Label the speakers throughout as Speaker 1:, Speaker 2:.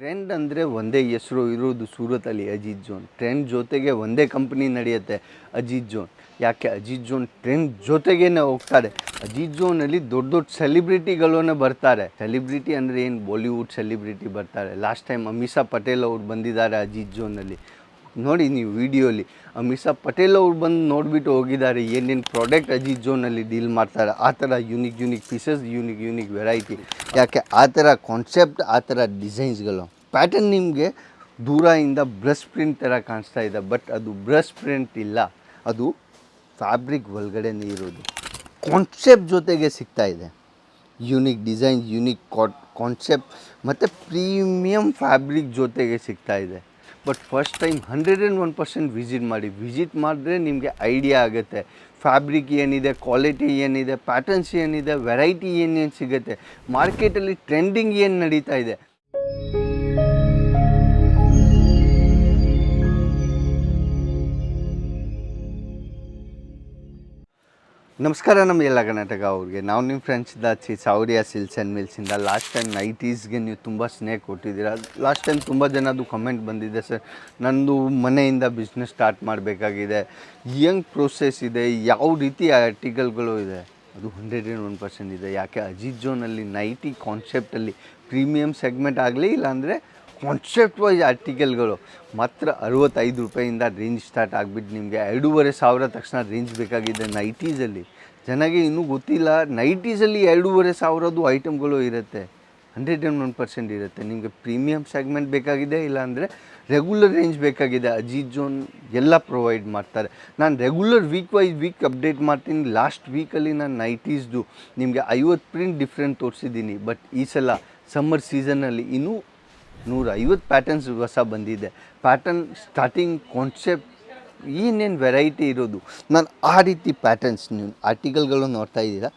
Speaker 1: Trend ಅಂದರೆ ಒಂದೇ ಹೆಸರು ಇರೋದು ಸೂರತಲ್ಲಿ ಅಜಿತ್ ಜೋನ್. ಟ್ರೆಂಡ್ ಜೊತೆಗೆ ಒಂದೇ ಕಂಪ್ನಿ ನಡೆಯುತ್ತೆ ಅಜಿತ್ ಜೋನ್. ಯಾಕೆ? ಅಜಿತ್ ಜೋನ್ ಟ್ರೆಂಡ್ ಜೊತೆಗೇನೆ ಹೋಗ್ತಾರೆ. ಅಜಿತ್ ಜೋನಲ್ಲಿ ದೊಡ್ಡ ದೊಡ್ಡ ಸೆಲಿಬ್ರಿಟಿಗಳನ್ನ ಬರ್ತಾರೆ. ಸೆಲಿಬ್ರಿಟಿ ಅಂದರೆ ಏನು? ಬಾಲಿವುಡ್ ಸೆಲಿಬ್ರಿಟಿ ಬರ್ತಾರೆ. ಲಾಸ್ಟ್ ಟೈಮ್ ಅಮಿಷಾ ಪಟೇಲ್ ಅವ್ರು ಬಂದಿದ್ದಾರೆ ಅಜಿತ್ ಜೋನಲ್ಲಿ. ನೋಡಿ ನೀವು ವಿಡಿಯೋಲಿ. ಅಮಿಷಾ ಪಟೇಲ್ ಅವ್ರು ಬಂದು ನೋಡಿಬಿಟ್ಟು ಹೋಗಿದ್ದಾರೆ. ಏನೇನು ಪ್ರಾಡಕ್ಟ್ ಅಜಿತ್ ಜೋನಲ್ಲಿ ಡೀಲ್ ಮಾಡ್ತಾರೆ. ಆ ಥರ unique unique pieces unique unique variety ಯಾಕೆ? ಆ ಥರ ಕಾನ್ಸೆಪ್ಟ್ ಆ ಥರ ಡಿಸೈನ್ಸ್ಗಳು ಪ್ಯಾಟರ್ನ್ ನಿಮಗೆ ದೂರದಿಂದ ಬ್ರಷ್ ಪ್ರಿಂಟ್ ಥರ ಕಾಣಿಸ್ತಾ ಇದೆ ಬಟ್ ಅದು ಬ್ರಷ್ ಪ್ರಿಂಟ್ ಇಲ್ಲ. ಅದು ಫ್ಯಾಬ್ರಿಕ್ ಒಳಗಡೆನೇ ಇರೋದು. ಕಾನ್ಸೆಪ್ಟ್ ಜೊತೆಗೆ ಸಿಗ್ತಾ ಇದೆ. Unique design unique cut concept ಮತ್ತು ಪ್ರೀಮಿಯಮ್ ಫ್ಯಾಬ್ರಿಕ್ ಜೊತೆಗೆ ಸಿಗ್ತಾ ಇದೆ. But first time hundred and one percent visit ಮಾಡಿ. ವಿಸಿಟ್ ಮಾಡಿದ್ರೆ ನಿಮಗೆ ಐಡಿಯಾ ಆಗುತ್ತೆ. ಫ್ಯಾಬ್ರಿಕ್ ಏನಿದೆ ಕ್ವಾಲಿಟಿ ಏನಿದೆ ಪ್ಯಾಟರ್ನ್ಸ್ ಏನಿದೆ ವೆರೈಟಿ ಏನೇನು ಸಿಗುತ್ತೆ. ಮಾರ್ಕೆಟಲ್ಲಿ ಟ್ರೆಂಡಿಂಗ್ ಏನು ನಡೀತಾ ಇದೆ? ನಮಸ್ಕಾರ ನಮ್ಮ ಎಲ್ಲ ಕರ್ನಾಟಕ ಅವ್ರಿಗೆ. ನಾವು ನಿಮ್ಮ friends Chi Sourya silks and ಮಿಲ್ಸಿಂದ last time ನೈಟೀಸ್ಗೆ ನೀವು ತುಂಬ ಸ್ನೇಹ ಕೊಟ್ಟಿದ್ದೀರಾ? ಲಾಸ್ಟ್ ಟೈಮ್ ತುಂಬ ಜನದು ಕಮೆಂಟ್ ಬಂದಿದೆ ಸರ್ ನಂದು ಮನೆಯಿಂದ ಬಿಸ್ನೆಸ್ ಸ್ಟಾರ್ಟ್ ಮಾಡಬೇಕಾಗಿದೆ. ಹೆಂಗ್ ಪ್ರೋಸೆಸ್ ಇದೆ. ಯಾವ ರೀತಿ ಆರ್ಟಿಕಲ್ಗಳು ಇದೆ? ಅದು ಹಂಡ್ರೆಡ್ ಆ್ಯಂಡ್ ಒನ್ ಪರ್ಸೆಂಟ್ ಇದೆ. ಯಾಕೆ ಅಜಿತ್ ಜೋನಲ್ಲಿ ನೈಟಿ ಕಾನ್ಸೆಪ್ಟಲ್ಲಿ ಪ್ರೀಮಿಯಮ್ ಸೆಗ್ಮೆಂಟ್ ಆಗಲಿ ಇಲ್ಲಾಂದರೆ ಕಾನ್ಸೆಪ್ಟ್ ವೈಸ್ ಆರ್ಟಿಕಲ್ಗಳು ಮಾತ್ರ ಅರವತ್ತೈದು ರೂಪಾಯಿಂದ ರೇಂಜ್ ಸ್ಟಾರ್ಟ್ ಆಗಿಬಿಟ್ಟು ನಿಮಗೆ. ಎರಡೂವರೆ ಸಾವಿರ ತಕ್ಷಣ ರೇಂಜ್ ಬೇಕಾಗಿದೆ ನೈಟೀಸಲ್ಲಿ ಜನಗೆ ಇನ್ನೂ ಗೊತ್ತಿಲ್ಲ ನೈಟೀಸಲ್ಲಿ ಎರಡೂವರೆ ಸಾವಿರದ್ದು ಐಟಮ್ಗಳು ಇರುತ್ತೆ. ಹಂಡ್ರೆಡ್ ಆ್ಯಂಡ್ ಒನ್ ಪರ್ಸೆಂಟ್ ಇರುತ್ತೆ. ನಿಮಗೆ ಪ್ರೀಮಿಯಮ್ ಸೆಗ್ಮೆಂಟ್ ಬೇಕಾಗಿದೆ, ಇಲ್ಲಾಂದರೆ ರೆಗ್ಯುಲರ್ ರೇಂಜ್ ಬೇಕಾಗಿದೆ. ಅಜೀತ್ ಜೋನ್ ಎಲ್ಲ ಪ್ರೊವೈಡ್ ಮಾಡ್ತಾರೆ. ನಾನು regular week wise week update ಮಾಡ್ತೀನಿ. ಲಾಸ್ಟ್ ವೀಕಲ್ಲಿ ನಾನು ನೈಟೀಸ್ದು ನಿಮಗೆ ಐವತ್ತು ಪ್ರಿಂಟ್ ಡಿಫ್ರೆಂಟ್ ತೋರಿಸಿದ್ದೀನಿ. ಬಟ್ ಈ ಸಲ ಸಮ್ಮರ್ ಸೀಸನಲ್ಲಿ ಇನ್ನೂ ನೂರ ಐವತ್ತು ಪ್ಯಾಟರ್ನ್ಸ್ ಹೊಸ ಬಂದಿದೆ. ಪ್ಯಾಟರ್ನ್ ಸ್ಟಾರ್ಟಿಂಗ್ ಕಾನ್ಸೆಪ್ಟ್ ಏನೇನು ವೆರೈಟಿ ಇರೋದು? ನಾನು ಆ ರೀತಿ ಪ್ಯಾಟರ್ನ್ಸ್ ನೀವು ಆರ್ಟಿಕಲ್ಗಳು ನೋಡ್ತಾ ಇದ್ದೀರಾ?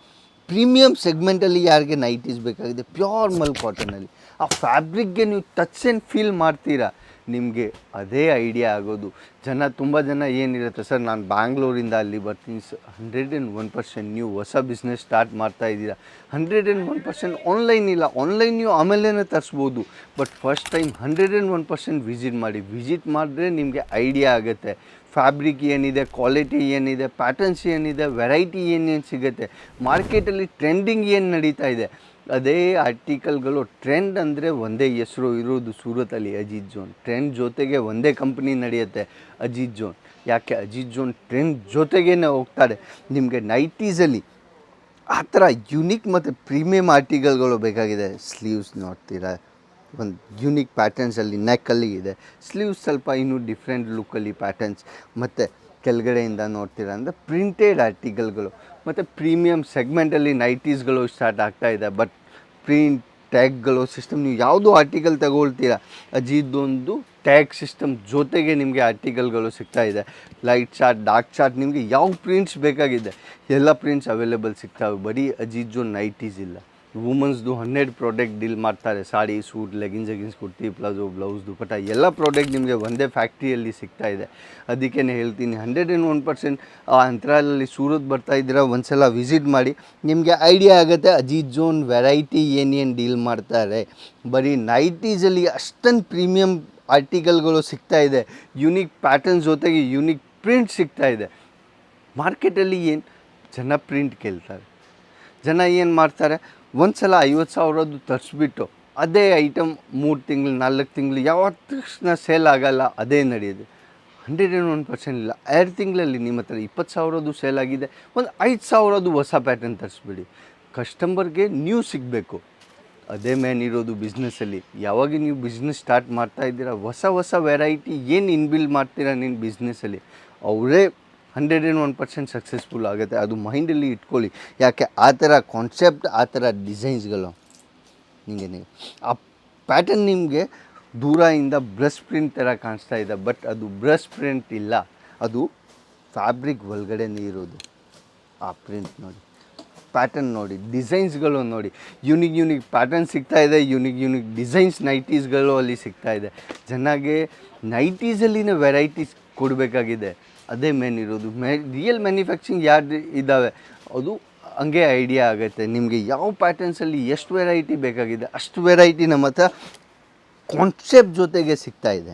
Speaker 1: ಪ್ರೀಮಿಯಮ್ ಸೆಗ್ಮೆಂಟಲ್ಲಿ ಯಾರಿಗೆ ನೈಟೀಸ್ ಬೇಕಾಗಿದೆ? ಪ್ಯೂರ್ ಮಲ್ ಕಾಟನಲ್ಲಿ ಆ ಫ್ಯಾಬ್ರಿಕ್ಗೆ ನೀವು ಟಚ್ ಆ್ಯಂಡ್ ಫೀಲ್ ಮಾಡ್ತೀರಾ? ನಿಮಗೆ ಅದೇ ಐಡಿಯಾ ಆಗೋದು. ಜನ ತುಂಬ ಜನ ಏನಿರುತ್ತೆ ಸರ್, ನಾನು ಬ್ಯಾಂಗ್ಳೂರಿಂದ ಅಲ್ಲಿ ಬರ್ತೀನಿ sir hundred and one percent ನೀವು ಹೊಸ ಬಿಸ್ನೆಸ್ ಸ್ಟಾರ್ಟ್ ಮಾಡ್ತಾ ಇದ್ದೀರಾ. Hundred and one percent online ಇಲ್ಲ. ಆನ್ಲೈನ್ ನೀವು ಆಮೇಲೆ ತರಿಸ್ಬೋದು. But first time hundred and one percent visit ಮಾಡಿ. ವಿಸಿಟ್ ಮಾಡಿದ್ರೆ ನಿಮಗೆ ಐಡಿಯಾ ಆಗುತ್ತೆ. ಫ್ಯಾಬ್ರಿಕ್ ಏನಿದೆ ಕ್ವಾಲಿಟಿ ಏನಿದೆ ಪ್ಯಾಟರ್ನ್ಸ್ ಏನಿದೆ ವೆರೈಟಿ ಏನೇನು ಸಿಗುತ್ತೆ. ಮಾರ್ಕೆಟಲ್ಲಿ ಟ್ರೆಂಡಿಂಗ್ ಏನು ನಡೀತಾ ಇದೆ. ಅದೇ ಆರ್ಟಿಕಲ್ಗಳು ಟ್ರೆಂಡ್ ಅಂದರೆ ಒಂದೇ ಹೆಸರು ಇರೋದು ಸೂರತಲ್ಲಿ ಅಜಿತ್ ಜೋನ್. ಟ್ರೆಂಡ್ ಜೊತೆಗೆ ಒಂದೇ ಕಂಪ್ನಿ ನಡೆಯುತ್ತೆ ಅಜಿತ್ ಜೋನ್. ಯಾಕೆ? ಅಜಿತ್ ಜೋನ್ ಟ್ರೆಂಡ್ ಜೊತೆಗೇ ಹೋಗ್ತಾರೆ. ನಿಮಗೆ ನೈಟೀಸಲ್ಲಿ ಆ ಥರ ಯುನಿಕ್ ಮತ್ತು ಪ್ರೀಮಿಯಮ್ ಆರ್ಟಿಕಲ್ಗಳು ಬೇಕಾಗಿದೆ. ಸ್ಲೀವ್ಸ್ ನೋಡ್ತೀರಾ? ಒಂದು ಯುನಿಕ್ ಪ್ಯಾಟರ್ನ್ಸಲ್ಲಿ ನೆಕ್ಕಲ್ಲಿ ಇದೆ. ಸ್ಲೀವ್ಸ್ ಸ್ವಲ್ಪ ಇನ್ನೂ ಡಿಫ್ರೆಂಟ್ ಲುಕ್ಕಲ್ಲಿ ಪ್ಯಾಟರ್ನ್ಸ್ ಮತ್ತು ಕೆಳಗಡೆಯಿಂದ ನೋಡ್ತೀರಾ ಅಂದರೆ ಪ್ರಿಂಟೆಡ್ ಆರ್ಟಿಕಲ್ಗಳು ಮತ್ತು ಪ್ರೀಮಿಯಮ್ ಸೆಗ್ಮೆಂಟಲ್ಲಿ ನೈಟೀಸ್ಗಳು ಸ್ಟಾರ್ಟ್ ಆಗ್ತಾ ಇದೆ. ಬಟ್ ಪ್ರಿಂಟ್ ಟ್ಯಾಗ್ಗಳು ಸಿಸ್ಟಮ್ ನೀವು ಯಾವುದು ಆರ್ಟಿಕಲ್ ತಗೊಳ್ತೀರಾ, ಅಜಿದೊಂದು ಟ್ಯಾಗ್ ಸಿಸ್ಟಮ್ ಜೊತೆಗೆ ನಿಮಗೆ ಆರ್ಟಿಕಲ್ಗಳು ಸಿಗ್ತಾ ಇದೆ. ಲೈಟ್ ಚಾರ್ಟ್ ಡಾರ್ಕ್ ಚಾರ್ಟ್ ನಿಮಗೆ ಯಾವ ಪ್ರಿಂಟ್ಸ್ ಬೇಕಾಗಿದೆ. ಎಲ್ಲ ಪ್ರಿಂಟ್ಸ್ ಅವೈಲೇಬಲ್ ಸಿಗ್ತಾವೆ. ಬರೀ ಅಜಿತ್ ಜೋನ್ ನೈಟೀಸ್ ಇಲ್ಲ. ವುಮನ್ಸ್ದು ಹನ್ನೆರಡು ಪ್ರಾಡಕ್ಟ್ ಡೀಲ್ ಮಾಡ್ತಾರೆ. ಸಾಡಿ, ಸೂಟ್ ಲೆಗಿನ್ಸ್ ಎಗಿನ್ಸ್ ಕುರ್ತಿ ಪ್ಲಾಜೋ ಬ್ಲೌಸ್ ದುಪಟ ಎಲ್ಲ ಪ್ರಾಡಕ್ಟ್ ನಿಮಗೆ ಒಂದೇ ಫ್ಯಾಕ್ಟ್ರಿಯಲ್ಲಿ ಸಿಗ್ತಾ ಇದೆ. ಅದಕ್ಕೇ ಹೇಳ್ತೀನಿ ಹಂಡ್ರೆಡ್ ಆ್ಯಂಡ್ ಒನ್ ಪರ್ಸೆಂಟ್ ಆ ಅಂತರಾಲಲ್ಲಿ ಸೂರತ್ ಬರ್ತಾ ಇದ್ದೀರಾ, ಒಂದ್ಸಲ ವಿಸಿಟ್ ಮಾಡಿ. ನಿಮಗೆ ಐಡಿಯಾ ಆಗುತ್ತೆ ಅಜೀತ್ ಜೋನ್ ವೆರೈಟಿ ಏನೇನು ಡೀಲ್ ಮಾಡ್ತಾರೆ. ಬರೀ ನೈಟೀಸಲ್ಲಿ ಅಷ್ಟೊಂದು ಪ್ರೀಮಿಯಮ್ ಆರ್ಟಿಕಲ್ಗಳು ಸಿಗ್ತಾ ಇದೆ. ಯುನಿಕ್ ಪ್ಯಾಟರ್ನ್ಸ್ ಜೊತೆಗೆ ಯುನಿಕ್ ಪ್ರಿಂಟ್ ಸಿಗ್ತಾ ಇದೆ. ಮಾರ್ಕೆಟಲ್ಲಿ ಏನು? ಜನ ಪ್ರಿಂಟ್ ಕೇಳ್ತಾರೆ. ಜನ ಏನು ಮಾಡ್ತಾರೆ? ಒಂದು ಸಲ ಐವತ್ತು ಸಾವಿರದ್ದು ತರಿಸ್ಬಿಟ್ಟು ಅದೇ ಐಟಮ್ ಮೂರು ತಿಂಗಳು, ನಾಲ್ಕು ತಿಂಗಳು ಯಾವ ತಕ್ಷಣ ಸೇಲ್ ಆಗಲ್ಲ, ಅದೇ ನಡೆಯೋದು. ಹಂಡ್ರೆಡ್ ಆ್ಯಂಡ್ ಒನ್ ಪರ್ಸೆಂಟ್ ಇಲ್ಲ. ಎರಡು ತಿಂಗಳಲ್ಲಿ ನಿಮ್ಮ ಹತ್ರ ಇಪ್ಪತ್ತು ಸಾವಿರದ್ದು ಸೇಲ್ ಆಗಿದೆ, ಒಂದು ಐದು ಸಾವಿರದ್ದು ಹೊಸ ಪ್ಯಾಟರ್ನ್ ತರಿಸ್ಬಿಡಿ. ಕಸ್ಟಮರ್ಗೆ ನ್ಯೂ ಸಿಗಬೇಕು. ಅದೇ ಮ್ಯಾನ್ ಇರೋದು ಬಿಸ್ನೆಸ್ಸಲ್ಲಿ ಯಾವಾಗ ನೀವು ಬಿಸ್ನೆಸ್ ಸ್ಟಾರ್ಟ್ ಮಾಡ್ತಾ ಇದ್ದೀರಾ, ಹೊಸ ಹೊಸ ವೆರೈಟಿ ಏನು ಇನ್ಬಿಲ್ ಮಾಡ್ತೀರಾ ನಿನ್ನ ಬಿಸ್ನೆಸ್ಸಲ್ಲಿ ಅವರೇ hundred and one percent successful ಆಗುತ್ತೆ. ಅದು ಮೈಂಡಲ್ಲಿ ಇಟ್ಕೊಳ್ಳಿ. ಯಾಕೆ? ಆ ಥರ ಕಾನ್ಸೆಪ್ಟ್ ಆ ಥರ ಡಿಸೈನ್ಸ್ಗಳು ನಿಮಗೆ ನೀವು. ಆ ಪ್ಯಾಟರ್ನ್ ನಿಮಗೆ ದೂರದಿಂದ ಬ್ರಷ್ ಪ್ರಿಂಟ್ ಥರ ಕಾಣಿಸ್ತಾ ಇದೆ. ಬಟ್ ಅದು ಬ್ರಷ್ ಪ್ರಿಂಟ್ ಇಲ್ಲ. ಅದು ಫ್ಯಾಬ್ರಿಕ್ ಒಳಗಡೆನೇ ಇರೋದು. ಆ ಪ್ರಿಂಟ್ ನೋಡಿ. ಪ್ಯಾಟರ್ನ್ ನೋಡಿ. ಡಿಸೈನ್ಸ್ಗಳು ನೋಡಿ. ಯುನಿಕ್ ಯುನಿಕ್ ಪ್ಯಾಟರ್ನ್ ಸಿಗ್ತಾ ಇದೆ. ಯುನಿಕ್ ಯುನಿಕ್ ಡಿಸೈನ್ಸ್ ನೈಟೀಸ್ಗಳು ಅಲ್ಲಿ ಸಿಗ್ತಾ ಇದೆ. ಜನಗೆ ನೈಟೀಸಲ್ಲಿನ ವೆರೈಟೀಸ್ ಕೊಡಬೇಕಾಗಿದೆ. ಅದೇ ಮೇನ್ ಇರೋದು. ಮೇ ರಿಯಲ್ ಮ್ಯಾನುಫ್ಯಾಕ್ಚರಿಂಗ್ ಯಾರು ಇದ್ದಾವೆ? ಅದು ಹಂಗೆ ಐಡಿಯಾ ಆಗುತ್ತೆ. ನಿಮಗೆ ಯಾವ ಪ್ಯಾಟರ್ನ್ಸಲ್ಲಿ ಎಷ್ಟು ವೆರೈಟಿ ಬೇಕಾಗಿದೆ, ಅಷ್ಟು ವೆರೈಟಿ ನಮ್ಮ ಹತ್ರ ಕಾನ್ಸೆಪ್ಟ್ ಜೊತೆಗೆ ಸಿಗ್ತಾ ಇದೆ.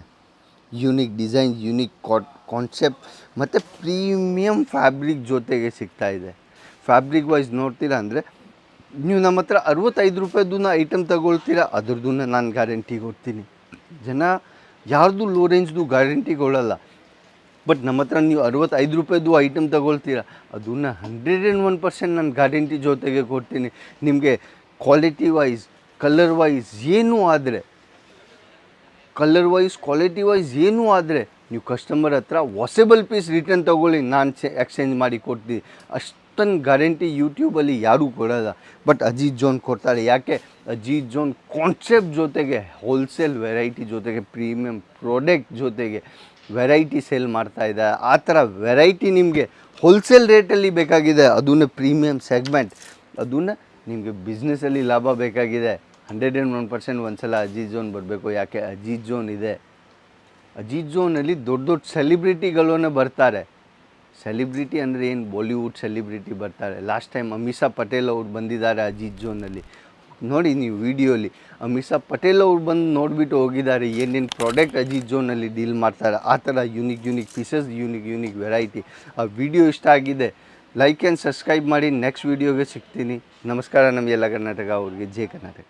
Speaker 1: Unique design unique cut concept ಮತ್ತು ಪ್ರೀಮಿಯಮ್ ಫ್ಯಾಬ್ರಿಕ್ ಜೊತೆಗೆ ಸಿಗ್ತಾ ಇದೆ. ಫ್ಯಾಬ್ರಿಕ್ ವೈಸ್ ನೋಡ್ತೀರಾ ಅಂದರೆ, ನೀವು ನಮ್ಮ ಹತ್ರ ಅರವತ್ತೈದು ರೂಪಾಯ್ದನ್ನ ಐಟಮ್ ತಗೊಳ್ತೀರಾ ಅದ್ರದ್ದನ್ನ ನಾನು ಗ್ಯಾರಂಟಿ ಕೊಡ್ತೀನಿ. ಜನ ಯಾರ್ದು ಲೋ ರೇಂಜ್ದು ಗ್ಯಾರಂಟಿ ಕೊಡಲ್ಲ. ಬಟ್ ನಮ್ಮ ಹತ್ರ ನೀವು ಅರವತ್ತೈದು ರೂಪಾಯಿದು ಐಟಮ್ ತಗೊಳ್ತೀರಾ? ಅದನ್ನ ಹಂಡ್ರೆಡ್ ಆ್ಯಂಡ್ ಒನ್ ಪರ್ಸೆಂಟ್ ನಾನು ಗ್ಯಾರಂಟಿ ಜೊತೆಗೆ ಕೊಡ್ತೀನಿ. ನಿಮಗೆ ಕ್ವಾಲಿಟಿ ವೈಸ್ ಕಲರ್ ವೈಸ್ ಏನೂ ಆದರೆ ಕಲರ್ ವೈಸ್ ಕ್ವಾಲಿಟಿ ವೈಸ್ ಏನೂ ಆದರೆ ನೀವು ಕಸ್ಟಮರ್ ಹತ್ರ ವಾಸೆಬಲ್ ಪೀಸ್ ರಿಟರ್ನ್ ತೊಗೊಳ್ಳಿ. ನಾನು ಚೆ ಎಕ್ಸ್ಚೇಂಜ್ ಮಾಡಿ ಕೊಡ್ತೀನಿ. ಅಷ್ಟೊಂದು ಗ್ಯಾರಂಟಿ ಯೂಟ್ಯೂಬಲ್ಲಿ ಯಾರೂ ಕೊಡೋಲ್ಲ. ಬಟ್ ಅಜೀತ್ ಜೋನ್ ಕೊಡ್ತಾರೆ. ಯಾಕೆ? ಅಜೀತ್ ಜೋನ್ ಕಾನ್ಸೆಪ್ಟ್ ಜೊತೆಗೆ ಹೋಲ್ಸೇಲ್ ವೆರೈಟಿ ಜೊತೆಗೆ ಪ್ರೀಮಿಯಂ ಪ್ರಾಡಕ್ಟ್ ಜೊತೆಗೆ. ವೆರೈಟಿ ಸೇಲ್ ಮಾಡ್ತಾ ಇದೆ. ಆ ಥರ ವೆರೈಟಿ ನಿಮಗೆ ಹೋಲ್ಸೇಲ್ ರೇಟಲ್ಲಿ ಬೇಕಾಗಿದೆ. ಅದನ್ನ ಪ್ರೀಮಿಯಂ ಸೆಗ್ಮೆಂಟ್ ಅದನ್ನ ನಿಮಗೆ ಬಿಸ್ನೆಸ್ಸಲ್ಲಿ ಲಾಭ ಬೇಕಾಗಿದೆ. ಹಂಡ್ರೆಡ್ ಆ್ಯಂಡ್ ಒನ್ ಪರ್ಸೆಂಟ್ ಒಂದ್ಸಲ ಅಜೀತ್ ಝೋನ್ ಬರಬೇಕು. ಯಾಕೆ? ಅಜೀತ್ ಝೋನ್ ಇದೆ. ಅಜೀತ್ ಝೋನಲ್ಲಿ ದೊಡ್ಡ ದೊಡ್ಡ ಸೆಲೆಬ್ರಿಟಿಗಳನ್ನ ಬರ್ತಾರೆ. ಸೆಲಿಬ್ರಿಟಿ ಅಂದರೆ ಏನು? ಬಾಲಿವುಡ್ ಸೆಲಿಬ್ರಿಟಿ ಬರ್ತಾರೆ. ಲಾಸ್ಟ್ ಟೈಮ್ ಅಮಿಷಾ ಪಟೇಲ್ ಅವ್ರು ಬಂದಿದ್ದಾರೆ ಅಜೀತ್ ಜೋನಲ್ಲಿ ನೋಡಿ ನೀವು ವಿಡಿಯೋಲಿ. ಅಮಿಷಾ ಪಟೇಲ್ ಅವ್ರು ಬಂದು ನೋಡಿಬಿಟ್ಟು ಹೋಗಿದ್ದಾರೆ, ಏನೇನು ಪ್ರಾಡಕ್ಟ್ ಅಜಿತ್ ಜೋನಲ್ಲಿ ಡೀಲ್ ಮಾಡ್ತಾರೆ, ಆ ಥರ unique unique pieces unique unique variety ಆ ವಿಡಿಯೋ ಇಷ್ಟ ಆಗಿದೆ ಲೈಕ್ ಆ್ಯಂಡ್ ಸಬ್ಸ್ಕ್ರೈಬ್ ಮಾಡಿ ನೆಕ್ಸ್ಟ್ ವೀಡಿಯೋಗೆ ಸಿಗ್ತೀನಿ. ನಮಸ್ಕಾರ ನಮ್ಮ ಎಲ್ಲ ಕರ್ನಾಟಕ, ಅವ್ರಿಗೆ ಜೈ ಕರ್ನಾಟಕ.